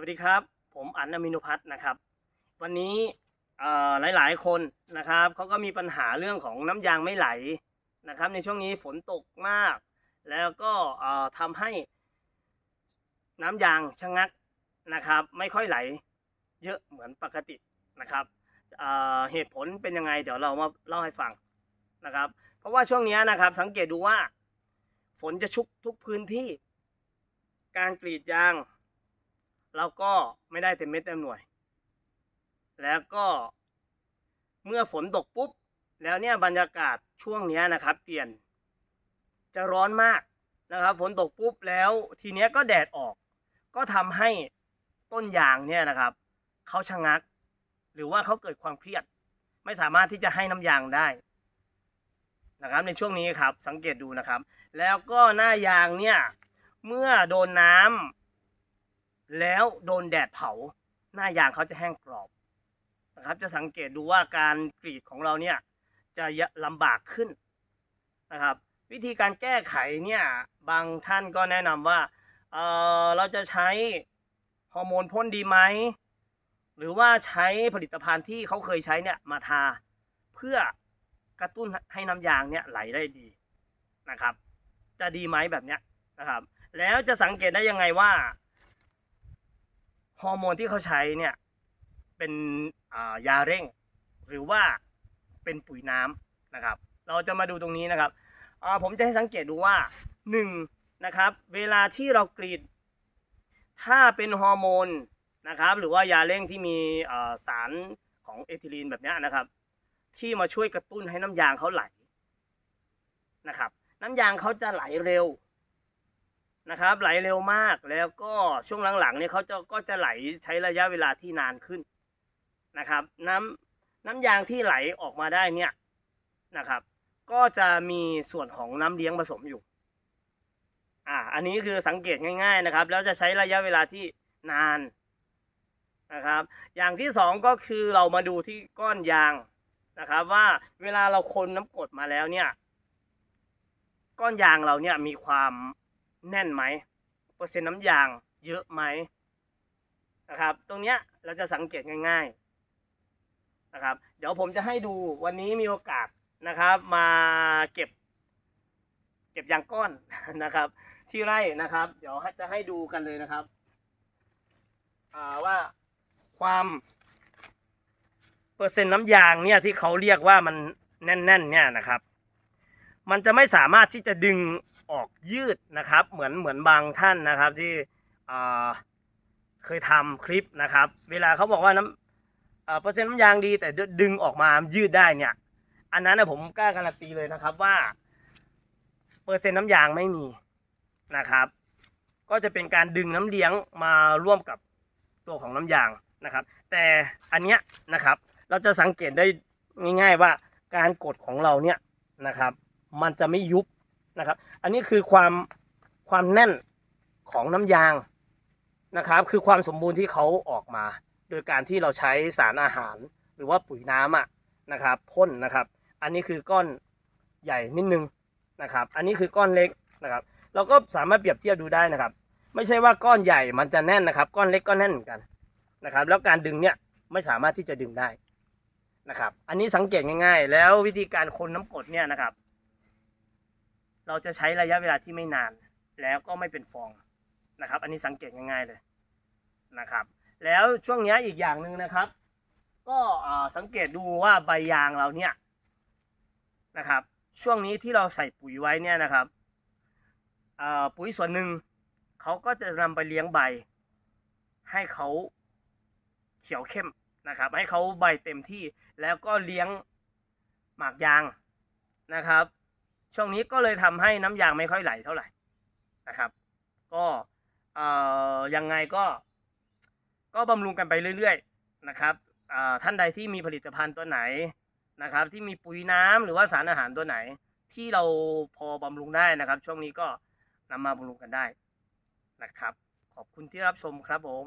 วัสดีครับ ผมอันอมินุพัฒน์นะครับ วันนี้หลายๆ คนนะครับเขาก็มีปัญหาเรื่องของน้ำยางไม่ไหลนะครับ ในช่วงนี้ฝนตกมาก แล้วก็ทำให้น้ำยางชะงักนะครับ ไม่ค่อยไหลเยอะเหมือนปกตินะครับเเหตุผลเป็นยังไงเดี๋ยวเรามาเล่าให้ฟังนะครับ เพราะว่าช่วงนี้นะครับ สังเกตดูว่า ฝนจะชุกทุกพื้นที่ การกรีดยาง เราก็ไม่ได้เต็มเม็ดเต็มหน่วย แล้วก็เมื่อฝนตกปุ๊บ แล้วเนี่ยบรรยากาศช่วงนี้นะครับ เปลี่ยน จะร้อนมากนะครับ ฝนตกปุ๊บแล้วทีเนี้ยก็แดดออก ก็ทำให้ต้นยางเนี่ยนะครับเขาชะงัก หรือว่าเขาเกิดความเครียด ไม่สามารถที่จะให้น้ำยางได้นะครับ ในช่วงนี้ครับสังเกตดูนะครับ แล้วก็หน้ายางเนี่ยเมื่อโดนน้ำ แล้วโดนแดดเผา หน้ายางเขาจะแห้งกรอบนะครับ จะสังเกตดูว่าการกรีดของเราเนี่ยจะลำบากขึ้นนะครับ วิธีการแก้ไขเนี่ยบางท่านก็แนะนำว่าเออเราจะใช้ฮอร์โมนพ่นดีไหมหรือว่าใช้ผลิตภัณฑ์ที่เขาเคยใช้เนี่ยมาทาเพื่อกระตุ้นให้น้ำยางเนี่ยไหลได้ดีนะครับ จะดีไหมแบบเนี้ยนะครับ แล้วจะสังเกตได้ยังไงว่า ฮอร์โมนที่เขาใช้เนี่ยเป็นายาเร่ง หรือว่าเป็นปุ๋ยน้ำนะครับ เราจะมาดูตรงนี้นะครับผมจะให้สังเกตดูว่าหนึ่งนะครับเวลาที่เรากรีด ถ้าเป็นฮอร์โมนนะครับหรือว่ายาเร่งที่มีาสารของเอทิลีนแบบนี้นะครับ ที่มาช่วยกระตุ้นให้น้ำยางเขาไหลนะครับ น้ำยางเขาจะไหลเร็ว นะครับ ไหลเร็วมากแล้วก็ช่วงหลังๆเนี่ยเขาจะก็จะไหลใช้ระยะเวลาที่นานขึ้นนะครับ น้ำน้ำยางที่ไหลออกมาได้เนี่ยนะครับ ก็จะมีส่วนของน้ำเลี้ยงผสมอยู่อ่าอันนี้คือสังเกตง่าย ๆนะครับ แล้วจะใช้ระยะเวลาที่นานนะครับ อย่างที่สองก็คือเรามาดูที่ก้อนยางนะครับ ว่าเวลาเราคนน้ำกดมาแล้วเนี่ย ก้อนยางเราเนี่ยมีความ แน่นไหมเปอร์เซ็นต์น้ำยางเยอะไหมนะครับ ตรงเนี้ยเราจะสังเกตง่าย ๆนะครับ เดี๋ยวผมจะให้ดูวันนี้มีโอกาสนะครับ มาเก็บ เก็บยางก้อนนะครับ ที่ไร่นะครับ เดี๋ยวจะให้ดูกันเลยนะครับว่าความเปอร์เซ็นต์น้ำยางเนี่ยที่เขาเรียกว่ามันแน่นๆเนี่ยนะครับ มันจะไม่สามารถที่จะดึง ออกยืดนะครับ เหมือนเหมือนบางท่านนะครับที่เคยทำคลิปนะครับ เวลาเขาบอกว่าน้ำเปอร์เซ็นต์น้ำยางดี แต่ดึงออกมายืดได้เนี่ย อันนั้นนะผมกล้าการันตีเลยนะครับว่า เปอร์เซ็นต์น้ำยางไม่มีนะครับ ก็จะเป็นการดึงน้ำเลี้ยงมาร่วมกับตัวของน้ำยางนะครับ แต่อันเนี้ยนะครับ เราจะสังเกตได้ง่าย ๆว่าการกดของเราเนี่ยนะครับ มันจะไม่ยุบ นะครับ อันนี้คือความความแน่นของน้ำยางนะครับ คือความสมบูรณ์ที่เขาออกมา โดยการที่เราใช้สารอาหารหรือว่าปุ๋ยน้ำอะนะครับพ่นนะครับ อันนี้คือก้อนใหญ่นิดนึงนะครับ อันนี้คือก้อนเล็กนะครับ เราก็สามารถเปรียบเทียบดูได้นะครับ ไม่ใช่ว่าก้อนใหญ่มันจะแน่นนะครับ ก้อนเล็กก็แน่นเหมือนกันนะครับ แล้วการดึงเนี่ยไม่สามารถที่จะดึงได้นะครับ อันนี้สังเกตง่าย ๆ แล้ววิธีการคนน้ำกดเนี่ยนะครับ เราจะใช้ระยะเวลาที่ไม่นาน แล้วก็ไม่เป็นฟองนะครับ อันนี้สังเกตง่ายๆเลยนะครับ แล้วช่วงนี้อีกอย่างหนึ่งนะครับ ก็สังเกตดูว่าใบยางเราเนี่ยนะครับ ช่วงนี้ที่เราใส่ปุ๋ยไว้เนี่ยนะครับปุ๋ยส่วนหนึ่งเขาก็จะนำไปเลี้ยงใบ ให้เขาเขียวเข้มนะครับ ให้เขาใบเต็มที่แล้วก็เลี้ยงหมากยางนะครับ ช่วงนี้ก็เลยทำให้น้ำยางไม่ค่อยไหลเท่าไหร่นะครับ ก็เอ่อยังไงก็ ก็บำรุงกันไปเรื่อย ๆ นะครับท่านใดที่มีผลิตภัณฑ์ตัวไหนนะครับ ที่มีปุ๋ยน้ำหรือว่าสารอาหารตัวไหน ที่เราพอบำรุงได้นะครับ ช่วงนี้ก็นำมาบำรุงกันได้นะครับ ขอบคุณที่รับชมครับผม